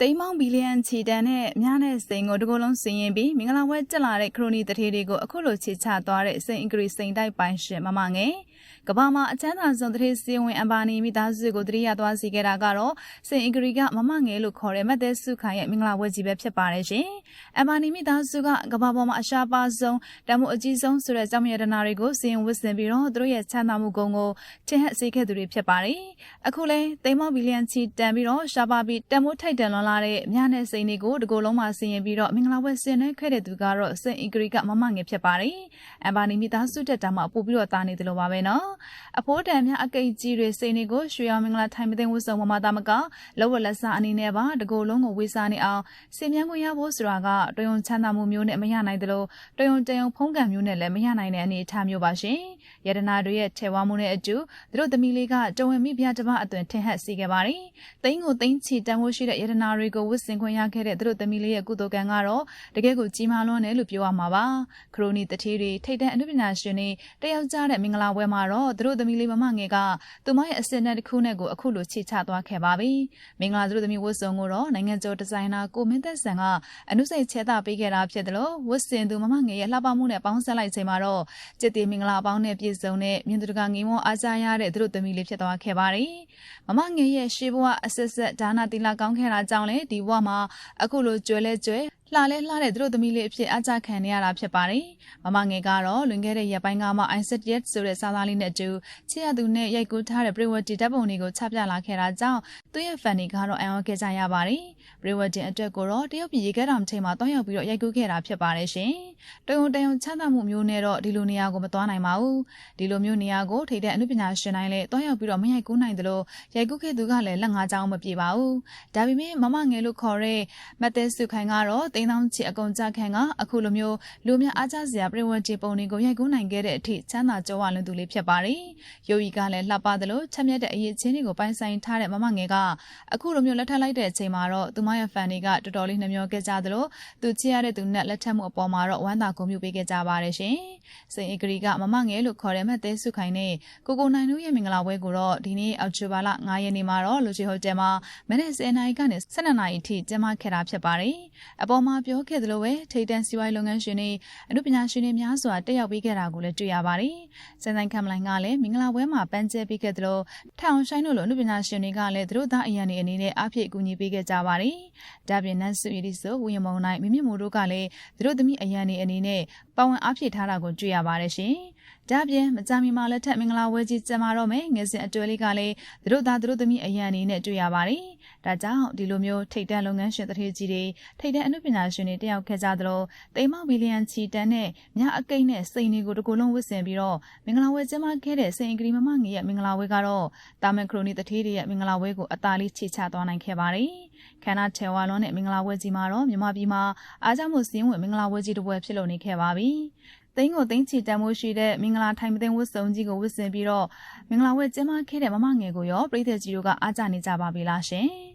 သိန်းပေါင်းဘီလီယံချီတန်နဲ့မြားတဲ့စိန်ကိုတကိုယ်လုံးစင်ရင်ပြီးမင်္ဂလာဝဲတက်လာတဲ့ခရိုနီတထေးတွေကိုအခုလိုချစ်ချသွားတဲ့စိန်အင်္ဂရိစိန်တိုက်ပိုင်ရှင်မမငယ်ကဘာမှာအချမ်းသာဆုံးတထေးစီဝင်အမ်ဘာနီမိသားစုကိုတတိယသွားစီခဲ့တာကတော့စိန်အင်္ဂရိကမမငယ်လို့ခေါ်တဲ့မတ်သက်စုခိုင်ရဲ့မင်္ဂလာဝဲကြီးပဲဖြစ်ပါတယ်ရှင်အမ်ဘာနီမိသားစုကကဘာပေါ်မှာအရှားပါဆုံးတမှုအကြီးဆုံးဆိုတဲ့ကြောင့်ရတနာတွေကိုစီရင်ဝစ်စင်ပြီးတော့သူတို့ရဲ့ချမ်းသာမှုကုံကိုထင်ဟပ်စေခဲ့သူတွေဖြစ်ပါတယ်အခုလဲသိန်းပေါင်းဘီလီယံချီတန်ပြီးတော့ရှားပါပြီးတမှုထိုက်တန်လွန်လာတဲ့မြားနဲ့စိန်တွေကိုတကိုယ်လုံးမှာစီရင်ပြီးတော့မင်္ဂလာဝဲဆင်နွှဲခဲ့တဲ့သူကတော့စိန်အင်္ဂရိကမမငယ်ဖြစ်ပါတယ်အမ်ဘာနီမိသားစုတက်တာမှပို့ပြီးတော့တာနေတယ်လို့ပါပဲနော်အဖိုးတန်များအကိတ်ကြီးတွေစိန်တွေကိုရွှေရောင်မင်္ဂလာထိုင်မသိဝတ်စုံမမသားမကလောဝလက်စားအနေနဲ့ပါတကိုယ်လုံးကိုဝေစားနေအောင်စင်မြန်းခွင့်ရဖို့ဆိုတာကတယုံချမ်းသာမှုမျိုးနဲ့မရနိုင်တယ်လို့တယုံတယုံဖုံးကံမျိုးနဲ့လည်းမရနိုင်တဲ့အနေအထားမျိုးပါရှင်ယတနာတွေရဲ့ထဲဝါမှုနဲ့အတူသူတို့သမီးလေးကတဝင်မိဖုရားတစ်ပါးအသွင်ထင်ဟပ်စေခဲ့ပါတယ်တိန်းကိုတိန်းချီတန်ဖို့ရှိတဲ့ယတနာတွေကိုဝတ်ဆင်ခွင့်ရခဲ့တဲ့သူတို့သမီးလေးရဲ့ကုသိုလ်ကံကတော့တကယ်ကိုကြီးမားလွန်းတယ်လို့ပြောရမှာပါခရိုနီတထေးတွေထိတ်တဲ့အနုပညာရှင်တွေတယောက်ကြားတဲ့မင်္ဂလာပွဲမှာတော့သူတို့သမီးလေးမမငယ်ကသူမရဲ့အစင်နဲ့တစ်ခုနဲ့ကိုအခုလိုချေချသွားခဲ့ပါပြီမင်္ဂလာသူတို့သမီးဝတ်စုံကိုတော့နိုင်ငံကျော်ဒီဇိုင်နာကိုမင်းသက်ဆန်ကအနုစိတ်ချဲတာပေးခဲ့တာဖြစ်တယ်လို့ဝတ်ဆင်သူမမငယ်ရဲ့လှပမှုနဲ့ပေါင်းဆက်လိုက်ချိန်မှာတော့ကျစ်တီမင်္ဂလာပေါင်းနဲ့ပြည့်စုံတဲ့မြင့်သူတကငင်းဝအားကြရတဲ့သူတို့သမီးလေးဖြစ်သွားခဲ့ပါတယ်မမငယ်ရဲ့ရှေးဘဝအဆက်ဆက်ဒါနာတီလာကောင်းခဲ့တာကြောင့်လေဒီဘဝမှာအခုလိုကျွဲလဲကျွဲ လှလဲလှတဲ့သူတို့သမီးလေးအဖြစ်အကြခံနေရတာဖြစ်ပါတယ်။မမငယ်ကတော့လွန်ခဲ့တဲ့ရက်ပိုင်းကမှ Isaac Yet ဆိုတဲ့စာသားလေးနဲ့အတူချစ်ရသူနဲ့ရိုက်ကူးထားတဲ့ Brewati ဓာတ်ပုံတွေကိုချပြလာခဲ့တာကြောင့်သူ့ရဲ့ fan တွေကတော့အံ့ဩခဲ့ကြရပါတယ်။ Brewati အတွက်ကိုတော့တရုတ်ပြည်ရေခဲတောင်ချိန်မှာတောင်းရောက်ပြီးတော့ရိုက်ကူးခဲ့တာဖြစ်ပါတယ်ရှင်။တယုံတယုံချမ်းသာမှုမျိုးနဲ့တော့ဒီလိုနေရာကိုမသွားနိုင်ပါဘူး။ဒီလိုမျိုးနေရာကိုထိတဲ့အမှုပညာရှင်တိုင်းလည်းတောင်းရောက်ပြီးတော့မရိုက်ကူးနိုင်သလိုရိုက်ကူးခဲ့သူကလည်းလက်ငါးချောင်းမပြေပါဘူး။ဒါပေမဲ့မမငယ်လို့ခေါ်တဲ့မတ်သက်စုခိုင်ကတော့တိန်းတောင်းချီအကုန်ကြခံကအခုလိုမျိုးလူများအားကြစရာပြည်ဝင်ချေပုံတွေကိုရိုက်ကူးနိုင်ခဲ့တဲ့အထိချမ်းသာကြွားဝလွန်သူလေးဖြစ်ပါတယ်။ယိုဤကလည်းလှပသလိုချက်မြက်တဲ့အရေးချင်းတွေကိုပိုင်ဆိုင်ထားတဲ့မမငယ်ကအခုလိုမျိုးလက်ထပ်လိုက်တဲ့အချိန်မှာတော့သူမရဲ့ fan တွေကတော်တော်လေးနှမျောခဲ့ကြသလိုသူချစ်ရတဲ့သူနဲ့လက်ထပ်မှုအပေါ်မှာတော့ဝမ်းသာဂုဏ်ပြုပေးခဲ့ကြပါတယ်ရှင်။ စိန်အဂရီကမမငယ်လို့ခေါ်တဲ့မတ်သေးစုခိုင်နဲ့ကိုကိုနိုင်တို့ရဲ့မင်္ဂလာပွဲကိုတော့ဒီနေ့အောက်တိုဘာလ9ရက်နေ့မှာတော့လူချီဟိုတယ်မှာမနေ့10နာရီကနေ12နာရီအထိကျင်းပခဲ့တာဖြစ်ပါတယ်။အပေါ်မှာပြောခဲ့သလိုပဲထိတ်တန့်စီးပွားရေးလုပ်ငန်းရှင်တွေအမှုပညာရှင်တွေများစွာတက်ရောက်ပေးခဲ့တာကိုလည်းတွေ့ရပါတယ်။စန်ဆိုင်ကမ်လိုင်းကလည်းမင်္ဂလာပွဲမှာပန်းကျဲပေးခဲ့သလိုထောင်ဆိုင်တို့လိုအမှုပညာရှင်တွေကလည်းသူတို့သားအရန်တွေအနေနဲ့အဖြစ်အကူအညီပေးခဲ့ကြပါတယ်။ဒါပြင်နတ်စုရီဒီဆိုဝီယမုံနိုင်မိမိမို့တို့ကလည်းသူတို့သမီးအရန်တွေအနေနဲ့ပါဝင်အဖြစ်ထားတာကိုတွေ့ရပါတယ်ရှင်။ဒါပြင်မကြမီမှာလက်ထက်မင်္ဂလာဝဲကြီးကျင်းပတော့မယ်ငယ်စဉ်အတွဲလေးကလည်းသူတို့သားသူတို့သမီးအရန်အနေနဲ့တွေ့ရပါတယ်။ဒါကြောင့်ဒီလိုမျိုးထိတ်တန့်လုပ်ငန်းရှင်တထေးကြီးတွေထိတ်တန့်အမှုပညာရှင်တွေတယောက်ခဲ့ကြသလိုတိမ်မောက်ဘီလီယံချီတန်နဲ့မြအကိတ်နဲ့စိန်တွေကိုတကူလုံးဝစ်ဆင်ပြီးတော့မင်္ဂလာဝဲကျင်းပခဲ့တဲ့စိန်အင်္ဂရီမမငယ်ရဲ့မင်္ဂလာဝဲကတော့တာမန်ခရိုနီတထေးတွေရဲ့မင်္ဂလာဝဲကိုအသာလေးချေချသွားနိုင်ခဲ့ပါတယ်။ခန္ဓာထေဝါလွန်နဲ့မင်္ဂလာဝဲကြီးမှာတော့မြမပြည်မှာအားကြောင့်မို့စင်းဝင်မင်္ဂလာဝဲကြီးတစ်ပွဲဖြစ်လို့နေခဲ့ပါပြီ။ သိန်းကိုသိန်းချီတန်မိုးရှိတဲ့မင်္ဂလာထိုင်မသိန်းဝတ်စုံကြီးကိုဝတ်ဆင်ပြီးတော့မင်္ဂလာဝဲကျင်းပခဲ့တဲ့မမငယ်ကိုရောပြည်သက်ကြီးတို့ကအားကြနေကြပါပြီလားရှင်။